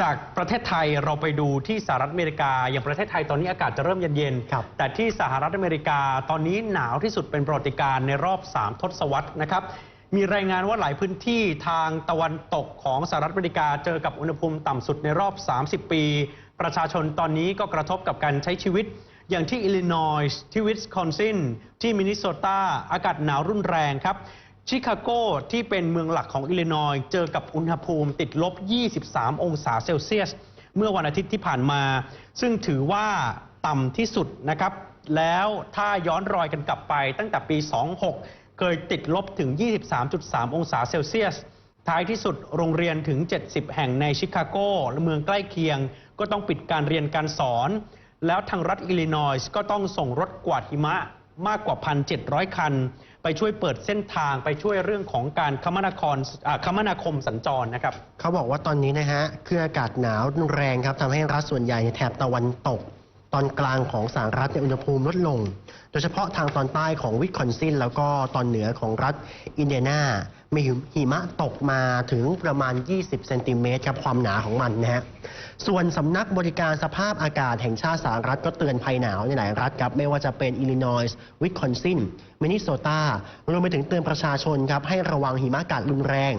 จากประเทศไทยเราไปดูที่สหรัฐอเมริกา อย่างประเทศไทยตอนนี้อากาศจะเริ่มเย็นครับๆแต่ที่สหรัฐอเมริกาตอนนี้หนาวที่สุดเป็นประวัติการณ์ในรอบ 3 ทศวรรษนะครับ มีรายงานว่าหลายพื้นที่ทางตะวันตกของสหรัฐอเมริกาเจอกับอุณหภูมิต่ำสุดในรอบ 30 ปี ประชาชนตอนนี้ก็กระทบกับการใช้ชีวิต อย่างที่อิลลินอยส์ที่วิสคอนซินที่มินนิโซตาอากาศหนาวรุนแรงครับ ชิคาโกที่เป็นเมืองหลักของอิลลินอยส์เจอกับอุณหภูมิติดลบ 23 องศาเซลเซียส เมื่อวันอาทิตย์ที่ผ่านมา ซึ่งถือว่าต่ำที่สุดนะครับ แล้วถ้าย้อนรอยกันกลับไปตั้งแต่ปี 26 เคยติดลบถึง 23.3 องศาเซลเซียส ท้ายที่สุดโรงเรียนถึง 70 แห่งในชิคาโกและเมืองใกล้เคียง ก็ต้องปิดการเรียนการสอน แล้วทางรัฐอิลลินอยส์ก็ต้องส่งรถกวาดหิมะ มากกว่า 1,700 คัน ไปช่วยเปิดเส้นทางไปช่วยเรื่องของการคมนาคมคมนาคมสัญจรนะครับ เขาบอกว่าตอนนี้นะฮะคืออากาศหนาวแรงครับทำให้รัฐส่วนใหญ่ในแถบตะวันตก ตอนกลางของสหรัฐในยอุณหภูมิลดลง โดยเฉพาะทางตอนใต้ของวิสคอนซิน แล้วก็ตอนเหนือของรัฐอินเดียนา มีหิมะตกมาถึงประมาณ 20 เซนติเมตรครับความหนาของมันนะฮะ ส่วนสำนักบริการสภาพอากาศแห่งชาติสหรัฐก็เตือนภัยหนาวในหลายรัฐครับ ไม่ว่าจะเป็นอิลลินอยส์วิสคอนซินมินนิโซตารวมไปถึงเตือนประชาชนครับให้ระวังหิมะกาศรุนแรง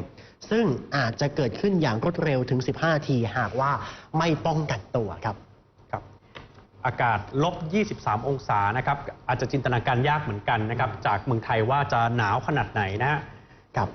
ซึ่งอาจจะเกิดขึ้นอย่างรวดเร็วถึง 15 ทีหากว่าไม่ป้องกันตัวครับ อากาศลบ 23 องศานะครับอาจจะจินตนาการยากเหมือนกันนะครับจากเมืองไทยว่าจะหนาวขนาดไหนนะฮะ